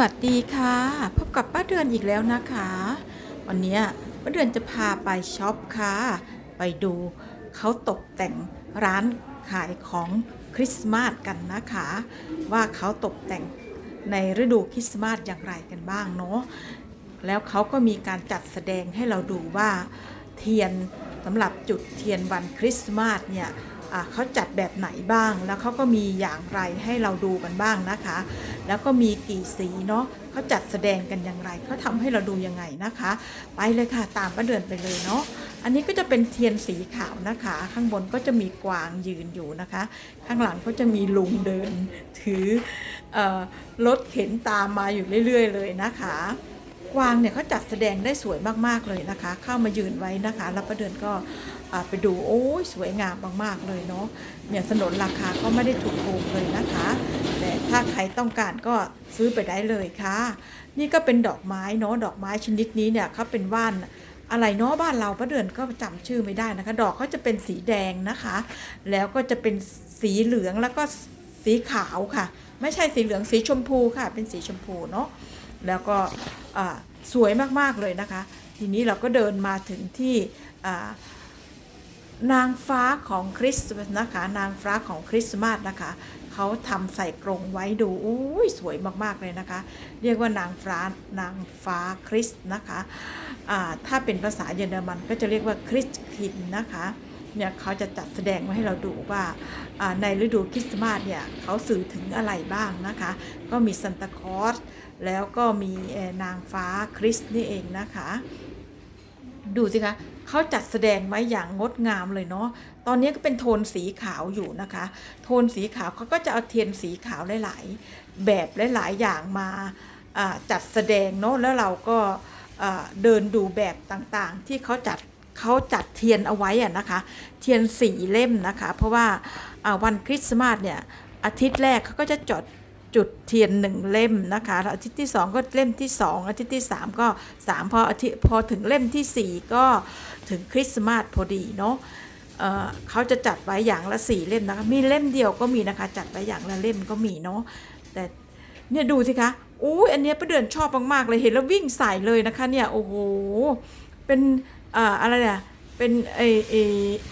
วัสดีค่ะ พบกับป้าเดือนอีกแล้วนะคะ วันนี้ป้าเดือนจะพาไปช็อปค่ะ ไปดูเขาตกแต่งร้านขายของคริสต์มาสกันนะคะ ว่าเขาตกแต่งในฤดูคริสต์มาสอย่างไรกันบ้างเนาะแล้วเขาก็มีการจัดแสดงให้เราดูว่าเทียนสำหรับจุดเทียนวันคริสต์มาสเนี่ย เขาจัดแบบไหนบ้าง แล้วเขาก็มีอย่างไรให้เราดูกันบ้างนะคะ แล้วก็มีกี่สีเนาะเขาจัดแสดงกันอย่างไรเขาทำให้เราดูยังไงนะคะ ไปเลยค่ะตามป้าเดินไปเลยเนาะอันนี้ก็จะเป็นเทียนสีขาวนะคะ ข้างบนก็จะมีกวางยืนอยู่นะคะ ข้างหลังก็จะมีลุงเดิน ถือรถเข็นตามมาอยู่เรื่อย ๆ เลยนะคะ กวางเนี่ยเขาจัดแสดงได้สวยมากๆเลยนะคะ เข้ามายืนไว้นะคะ แล้วประเดินก็ไปดูโอ้ยสวยงามมากๆเลยเนาะเนี่ยสนนราคาก็ไม่ได้ถูกโกงเลยนะคะ แต่ถ้าใครต้องการก็ซื้อไปได้เลยค่ะ นี่ก็เป็นดอกไม้เนาะดอกไม้ชนิดนี้เนี่ยเขาเป็นว่านอะไรเนาะบ้านเราประเดินก็จำชื่อไม่ได้นะคะ ดอกเขาจะเป็นสีแดงนะคะ แล้วก็จะเป็นสีเหลืองแล้วก็สีขาวค่ะ ไม่ใช่สีเหลืองสีชมพูค่ะ เป็นสีชมพูเนาะ แล้วก็สวยมากๆเลยนะคะ ทีนี้เราก็เดินมาถึงที่นางฟ้าของคริสต์มาสนะคะนางฟ้าของคริสต์มาสนะคะเขาทำใส่กรงไว้ดูอุ้ยสวยมากๆเลยนะคะ เรียกว่านางฟ้านางฟ้าคริสต์นะคะถ้าเป็นภาษาเยอรมันก็จะเรียกว่าคริสต์คินนะคะ เนี่ยเขาจะจัดแสดงมาให้เราดูว่าในฤดูคริสต์มาสเนี่ยเขาสื่อถึงอะไรบ้างนะคะ ก็มีซันตาคลอสแล้วก็มีนางฟ้าคริสต์นี่เองนะคะ ดูสิคะเขาจัดแสดงไว้อย่างงดงามเลยเนาะตอนนี้ก็เป็นโทนสีขาวอยู่นะคะ โทนสีขาวเขาก็จะเอาเทียนสีขาวหลายๆ แบบหลายๆอย่างมาจัดแสดงเนาะแล้วเราก็เดินดูแบบต่างๆ ที่เขาจัด เขาจัดเทียนเอาไว้อะนะคะ เทียนสีเล่มนะคะ เพราะว่าวันคริสต์มาสเนี่ยอาทิตย์แรกเขาก็จะจดจุดเทียนหนึ่งเล่มนะคะอาทิตย์ที่ 2 ก็เล่มที่ 2 อาทิตย์ที่ 3 ก็ 3 พออาทิตย์พอถึงเล่มทีสี่4 ก็ถึงคริสต์มาสพอดีเนาะเเขาจะจัดไว้อย่างละ 4 เล่มนะคะ มีเล่มเดียวก็มีนะคะ จัดไว้อย่างละเล่มก็มีเนาะแต่เนี่ยดูสิคะอู้ยอันเนี้ยประเดือนชอบมากๆเลยเห็นแล้ววิ่งใส่เลยนะคะเนี่ยโอ้โหเป็น อะไรเนี่ยเป็นไอ้ไอ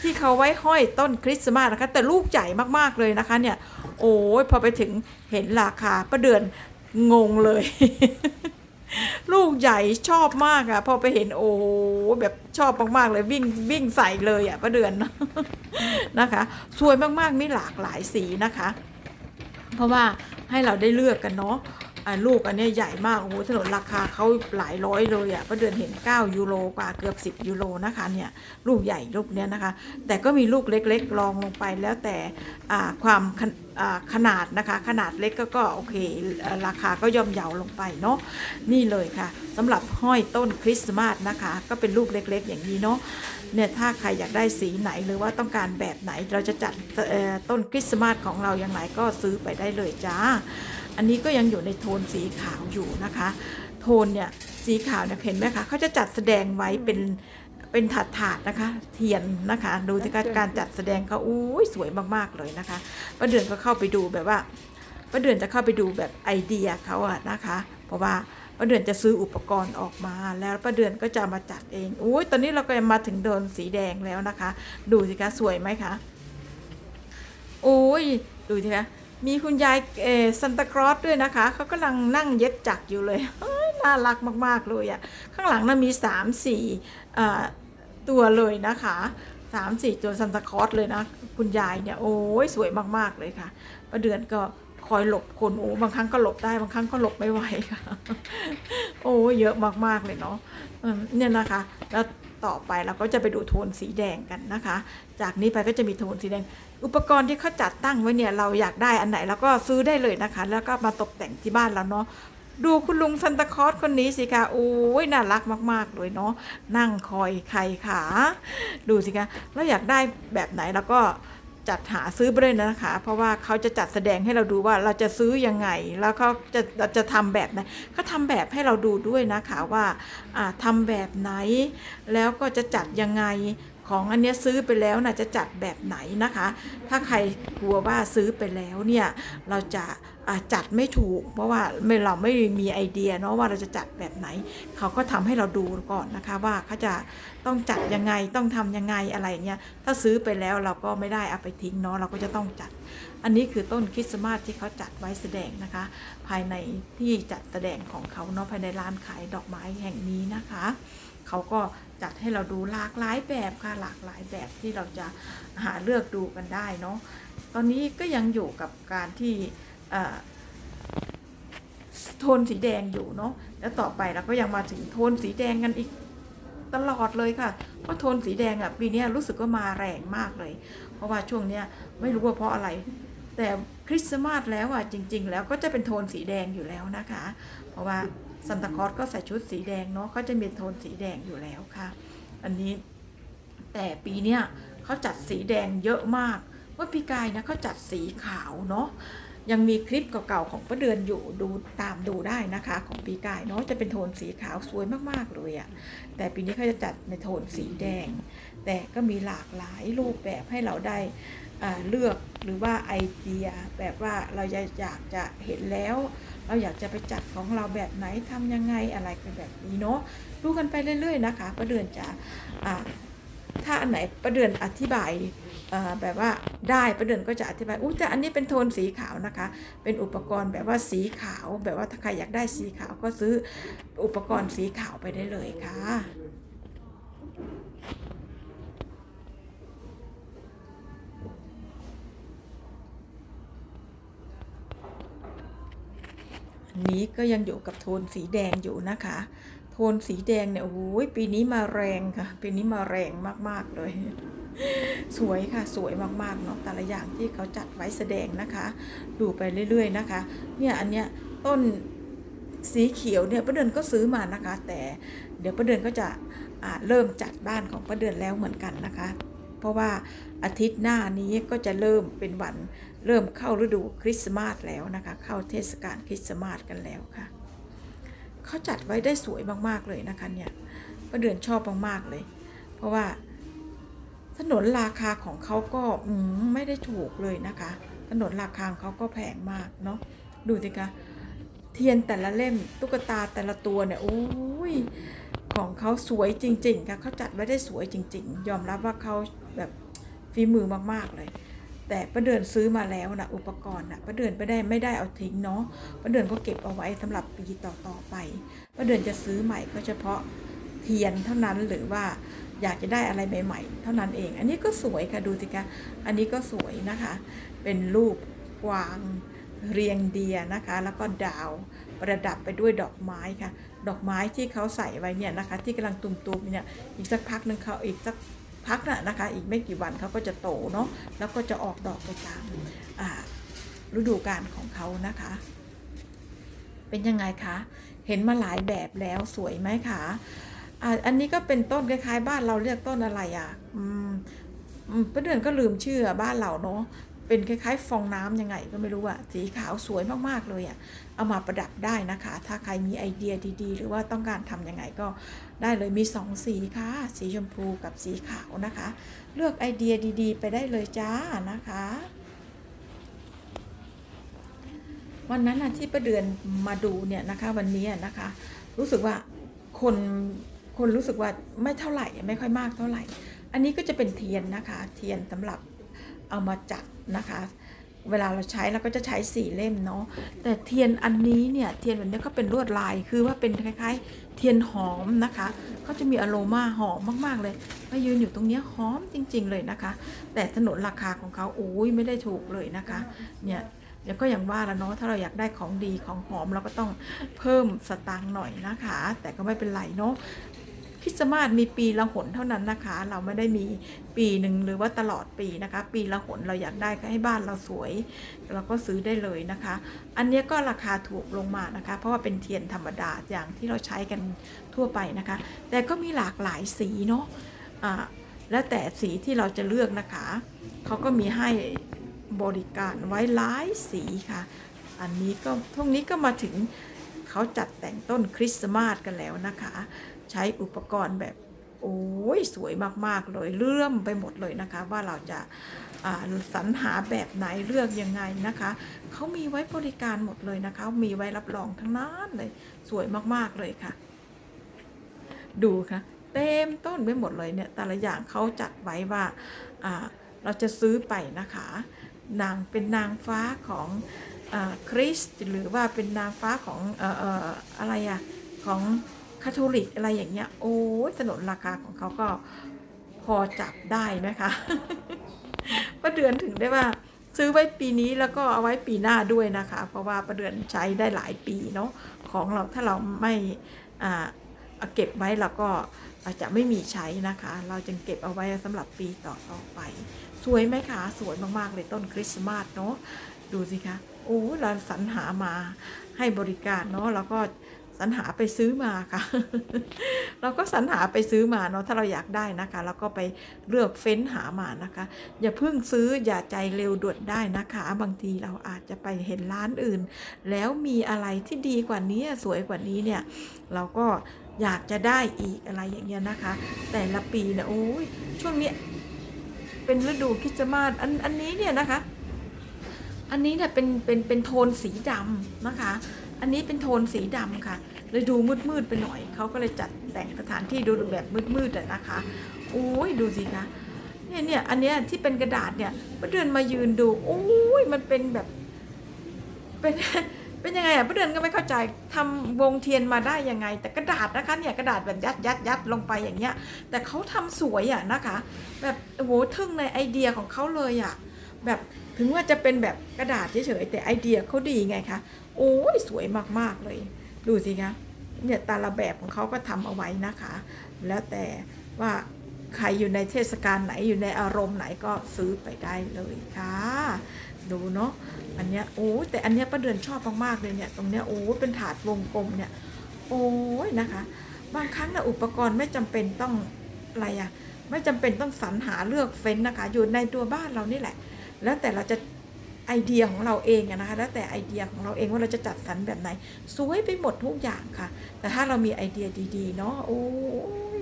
ที่เขาไว้ห้อยต้นคริสต์มาสนะคะ แต่ลูกใหญ่มากๆเลยนะคะเนี่ย โอ้ยพอไปถึงเห็นราคาประเดือนงงเลย ลูกใหญ่ชอบมากอะพอไปเห็นโอ้แบบชอบมากๆเลยวิ่งวิ่งใส่เลยอะประเดือนนะคะสวยมากๆมีหลากหลายสีนะคะ เพราะว่าให้เราได้เลือกกันเนาะ ลูกอันนี้ใหญ่มากโอ้โหถนนราคาเขาหลายร้อยเลยอะ่ะก็เดือนเห็น 9 ยูโรกว่าเกือบ 10 ยูโรนะคะเนี่ยลูกใหญ่ลูกเนี้ยนะคะ แต่ก็มีลูกเล็กๆรองลงไปแล้วแต่ความขนาขนาดนะคะ ขนาดเล็กก็ก็โอเค ราคาก็ย่อมเยาวลงไปเนาะนี่เลยค่ะสำหรับห้อยต้นคริสต์มาสนะคะ ก็เป็นลูกเล็กๆ อย่างนี้เนาะเนี่ยถ้าใครอยากได้สีไหนหรือว่าต้องการแบบไหนเราจะจัดต้นคริสต์มาสของเราอย่างไรก็ซื้อไปได้เลยจ้า อันนี้ก็ยังอยู่ในโทนสีขาวอยู่นะคะ โทนเนี่ยสีขาวเนี่ยเห็นไหมคะเขาจะจัดแสดงไว้เป็นเป็นถาดถาดนะคะ เทียนนะคะ ดูสิคะการจัดแสดงเขาอุ้ยสวยมากๆเลยนะคะป้าเดือนก็เข้าไปดูแบบว่าป้าเดือนจะเข้าไปดูแบบไอเดียเขาอะนะคะ เพราะว่าป้าเดือนจะซื้ออุปกรณ์ออกมาแล้วป้าเดือนก็จะมาจัดเองอุ้ยตอนนี้เราก็มาถึงโดนสีแดงแล้วนะคะ ดูสิคะสวยไหมคะโอ้ยดูสิคะ มีคุณยายเอซันตาครอสด้วยนะคะ เขากำลังนั่งเย็บจักอยู่เลย น่ารักมาก ๆ เลยอะ่ะ ข้างหลังน่ะมีสามสี่อตัวเลยนะคะสามสี่ตัวซันตาครอสเลยนะ คุณยายเนี่ย โอ้ยสวยมาก ๆ เลยค่ะประเดือนก็คอยหลบคนโอ้บางครั้งก็หลบได้บางครั้งก็หลบไม่ไหวค่ะ โอ้เยอะมาก ๆ เลยเนาะเออเนี่ยนะคะ แล้ว ต่อไปเราก็จะไปดูโทนสีแดงกันนะคะ จากนี้ไปก็จะมีโทนสีแดง อุปกรณ์ที่เขาจัดตั้งไว้เนี่ยเราอยากได้อันไหนเราก็ซื้อได้เลยนะคะ แล้วก็มาตกแต่งที่บ้านเราเนาะดูคุณลุงซันตาคอสคนนี้สิคะโอ้ยน่ารักมาก ๆ เลยเนาะนั่งคอยใครขาดูสิคะแล้วอยากได้แบบไหนเราก็ จัดหาซื้อไปเลยนะคะ เพราะว่าเขาจะจัดแสดงให้เราดูว่าเราจะซื้อยังไง แล้วเขาจะจะทำแบบไหนเขาทำแบบให้เราดูด้วยนะคะว่าทำแบบไหน แล้วก็จะจัดยังไง ของอันนี้ซื้อไปแล้วน่ะจะจัดแบบไหนนะคะ ถ้าใครกลัวว่าซื้อไปแล้วเนี่ยเราจะาจัดไม่ถูก เพราะว่าไม่เราไม่มีไอเดียเนาะว่าเราจะจัดแบบไหน เขาก็ทำให้เราดูก่อนนะคะว่าเขาจะต้องจัดยังไงต้องทำยังไงอะไรเงี้ยถ้าซื้อไปแล้วเราก็ไม่ได้เอาไปทิ้งเนาะเราก็จะต้องจัด อันนี้คือต้นคริสต์มาสที่เขาจัดไว้แสดงนะคะ ภายในที่จัดแสดงของเขาเนาะภายในร้านขายดอกไม้แห่งนี้นะคะ เขาก็จัดให้เราดูหลากหลายแบบค่ะหลากหลายแบบที่เราจะหาเลือกดูกันได้เนาะตอนนี้ก็ยังอยู่กับการที่โทนสีแดงอยู่เนาะแล้วต่อไปเราก็ยังมาถึงโทนสีแดงกันอีกตลอดเลยค่ะ เพราะโทนสีแดงอะปีนี้รู้สึกว่ามาแรงมากเลย เพราะว่าช่วงเนี้ยไม่รู้ว่าเพราะอะไร แต่คริสต์มาสแล้วอะจริง ๆ แล้วก็จะเป็นโทนสีแดงอยู่แล้วนะคะ เพราะว่าซันตาคอสก็ใส่ชุดสีแดงเนาะก็จะมีโทนสีแดงอยู่แล้วค่ะ อันนี้แต่ปีเนี้ยเขาจัดสีแดงเยอะมาก ว่าปีกายนะเขาจัดสีขาวเนาะ ยังมีคลิปเก่าๆของป้าเดือนอยู่ดูตามดูได้นะคะของปีกายเนาะจะเป็นโทนสีขาวสวยมากๆเลยอะ่ะแต่ปีนี้เขาจะจัดในโทนสีแดง แต่ก็มีหลากหลายรูปแบบให้เราได้เลือกหรือว่าไอเดียแบบว่าเราอยากอยากจะเห็นแล้ว เราอยากจะไปจัดของเราแบบไหนทำยังไงอะไรเป็นแบบนี้เนาะดูกันไปเรื่อยๆนะคะประเดือนจะถ้าอันไหนประเดือนอธิบาย แบบว่าได้ประเดือนก็จะอธิบายอู้แต่อันนี้เป็นโทนสีขาวนะคะ เป็นอุปกรณ์แบบว่าสีขาว แบบว่าถ้าใครอยากได้สีขาวก็ซื้ออุปกรณ์สีขาวไปได้เลยค่ะอันนี้ก็ยังอยู่กับโทนสีแดงอยู่นะคะ โทนสีแดงเนี่ยโอ้ยปีนี้มาแรงค่ะ ปีนี้มาแรงมากๆเลย สวยค่ะสวยมากๆเนาะแต่ละอย่างที่เขาจัดไว้แสดงนะคะ ดูไปเรื่อย ๆนะคะ เนี่ยอันเนี้ยต้นสีเขียวเนี่ยประเดือนก็ซื้อมานะคะ แต่เดี๋ยวประเดือนก็จะเริ่มจัดบ้านของประเดือนแล้วเหมือนกันนะคะ เพราะว่าอาทิตย์หน้านี้ก็จะเริ่มเป็นวันเริ่มเข้าฤดูคริสต์มาสแล้วนะคะ เข้าเทศกาลคริสต์มาสกันแล้วค่ะ เขาจัดไว้ได้สวยมากๆเลยนะคะเนี่ยประเดือนชอบมากๆเลย เพราะว่าถนนราคาของเขาก็อืมไม่ได้ถูกเลยนะคะ ถนนราคาของเขาก็แพงมากเนาะดูสิคะเทียนแต่ละเล่มตุ๊กตาแต่ละตัวเนี่ยโอ้ยของเขาสวยจริง ๆค่ะเขาจัดไว้ได้สวยจริง ๆ ยอมรับว่าเขาแบบฝีมือมากๆเลย แต่ประเดือนซื้อมาแล้วนะอุปกรณ์นะประเดือนไม่ได้ไม่ได้เอาทิ้งเนาะประเดือนก็เก็บเอาไว้สำหรับปีต่อๆไปประเดือนจะซื้อใหม่ก็เฉพาะเทียนเท่านั้นหรือว่าอยากจะได้อะไรใหม่ ๆ เท่านั้นเอง อันนี้ก็สวยค่ะดูสิคะอันนี้ก็สวยนะคะ เป็นรูปกวางเรียงเดียนะคะ แล้วก็ดาวประดับไปด้วยดอกไม้ค่ะ ดอกไม้ที่เขาใส่ไว้เนี่ยนะคะ ที่กำลังตุ่มๆเนี่ยอีกสักพักหนึ่งเขาอีกสัก พักน่ะนะคะ อีกไม่กี่วันเขาก็จะโตเนาะแล้วก็จะออกดอกไปตามอ่าฤดูกาลของเขานะคะ เป็นยังไงคะ เห็นมาหลายแบบแล้วสวยไหมคะอ่าอันนี้ก็เป็นต้นคล้ายๆ บ้านเราเรียกต้นอะไรอะอืมอืมป้าเดือนก็ลืมชื่อบ้านเราเนาะ เป็นคล้ายๆ ฟองน้ำยังไงก็ไม่รู้อะสีขาวสวยมากๆเลยอะเอามาประดับได้นะคะ ถ้าใครมีไอเดียดีๆ หรือว่าต้องการทำยังไงก็ได้เลยมีสองสีค่ะ สีชมพูกับสีขาวนะคะ เลือกไอเดียดีๆ ไปได้เลยจ้านะคะวันนั้นนะที่ประเดือนมาดูเนี่ยนะคะวันนี้นะคะ รู้สึกว่าคนคนรู้สึกว่าไม่เท่าไหร่ไม่ค่อยมากเท่าไหร่ อันนี้ก็จะเป็นเทียนนะคะ เทียนสำหรับ เอามาจัดนะคะ เวลาเราใช้เราก็จะใช้สี่เล่มเนาะแต่เทียนอันนี้เนี่ยเทียนแบบนี้ก็เป็นลวดลายคือว่าเป็นคล้ายๆ เทียนหอมนะคะเขาจะมีอโรมาหอมมากๆเลยมายืนอยู่ตรงเนี้ยหอมจริง ๆ เลยนะคะ แต่ถนนราคาของเขาโอ้ยไม่ได้ถูกเลยนะคะเนี่ยเดี๋ยวก็อย่างว่าล้วเนาะถ้าเราอยากได้ของดีของหอมเราก็ต้องเพิ่มสตางค์หน่อยนะคะ แต่ก็ไม่เป็นไรเนาะ คริสต์มาสมีปีละหนเท่านั้นนะคะ เราไม่ได้มีปีหนึ่งหรือว่าตลอดปีนะคะ ปีละหนเราอยากได้ก็ให้บ้านเราสวย เราก็ซื้อได้เลยนะคะ อันนี้ก็ราคาถูกลงมานะคะ เพราะว่าเป็นเทียนธรรมดาอย่างที่เราใช้กันทั่วไปนะคะ แต่ก็มีหลากหลายสีเนาะอ่าแล้วแต่สีที่เราจะเลือกนะคะเขาก็มีให้บริการไว้หลายสีค่ะ อันนี้ก็ท่วงนี้ก็มาถึงเขาจัดแต่งต้นคริสต์มาสกันแล้วนะคะ ใช้อุปกรณ์แบบโอ้ยสวยมากๆเลยเลื่อมไปหมดเลยนะคะ ว่าเราจะสรรหาแบบไหนเลือกยังไงนะคะเขามีไว้บริการหมดเลยนะคะ มีไว้รับรองทั้งนั้นเลย สวยมากๆเลยค่ะ ดูค่ะเต็มต้นไปหมดเลยเนี่ยแต่ละอย่างเขาจัดไว้ว่าเราจะซื้อไปนะคะ นางเป็นนางฟ้าของอคริสหรือว่าเป็นนางฟ้าของออออะไรอะของ คาทอลิกอะไรอย่างเงี้ย โอ้ยสนนราคาของเขาก็พอจับได้ไหมคะป้าเดือนถึงได้ว่า ซื้อไว้ปีนี้แล้วก็เอาไว้ปีหน้าด้วยนะคะ เพราะว่าป้าเดือนใช้ได้หลายปีเนาะของเราถ้าเราไม่อ่าเอาเก็บไว้เราก็อาจจะไม่มีใช้นะคะ เราจึงเก็บเอาไว้สำหรับปีต่อๆไป สวยไหมคะ สวยมากๆเลยต้นคริสต์มาสเนาะดูสิคะโอ้เราสรรหามาให้บริการเนาะแล้วก็ สรรหาไปซื้อมาค่ะ เราก็สรรหาไปซื้อมาเนาะถ้าเราอยากได้นะคะ แล้วก็ไปเลือกเฟ้นหามานะคะ อย่าเพิ่งซื้ออย่าใจเร็วด่วนได้นะคะ บางทีเราอาจจะไปเห็นร้านอื่น แล้วมีอะไรที่ดีกว่านี้สวยกว่านี้เนี่ย เราก็อยากจะได้อีกอะไรอย่างเงี้ยนะคะ แต่ละปีนี่ยโอ้ยช่วงนี้เป็นฤดูคริสต์มาสอันอันนี้เนี่ยนะคะ อันนี้เนี่ยเป็นเป็นเป็นโทนสีดำนะคะ อันนี้เป็นโทนสีดำค่ะ เลยดูมืดๆไปหน่อย เขาก็เลยจัดแต่งสถานที่ดูแบบมืดๆอะนะคะโอ้ยดูสิคะเนี่ยเนี่ยอันเนี้ยที่เป็นกระดาษเนี่ยป้าเดือนมายืนดูโอ้ยมันเป็นแบบ เป็นเป็นยังไงอะป้าเดือนก็ไม่เข้าใจทำวงเทียนมาได้ยังไง แต่กระดาษนะคะเนี่ยกระดาษแบบยัดยัดยัดลงไปอย่างเงี้ย แต่เขาทำสวยอะนะคะ แบบโอ้โหทึ่งในไอเดียของเขาเลยอะแบบ ถึงว่าจะเป็นแบบกระดาษเฉยๆแต่ไอเดียเขาดีไงคะโอ้ยสวยมากๆเลย ดูสิคะเนี่ยแต่ละแบบของเขาก็ทำเอาไว้นะคะ แล้วแต่ว่าใครอยู่ในเทศกาลไหนอยู่ในอารมณ์ไหนก็ซื้อไปได้เลยค่ะ ดูเนาะอันเนี้ยโอ้ยแต่อันเนี้ยป้าเดือนชอบมากๆเลยเนี่ยตรงเนี้ยโอ้ยเป็นถาดวงกลมเนี่ย โอ้ยนะคะ บางครั้งนะอุปกรณ์ไม่จำเป็นต้องอะไรอะไม่จำเป็นต้องสรรหาเลือกเฟ้นนะคะ อยู่ในตัวบ้านเรานี่แหละ แล้วแต่เราจะไอเดียของเราเองนะคะแล้วแต่ไอเดียของเราเองว่าเราจะจัดสรรแบบไหน สวยไปหมดทุกอย่างค่ะ แต่ถ้าเรามีไอเดียดีๆเนาะโอ้ย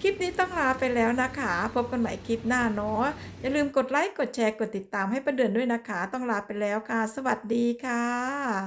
คลิปนี้ต้องลาไปแล้วนะคะ พบกันใหม่คลิปหน้าเนาะอย่าลืมกดไลค์กดแชร์กดติดตามให้ประเดือนด้วยนะคะ ต้องลาไปแล้วค่ะ สวัสดีค่ะ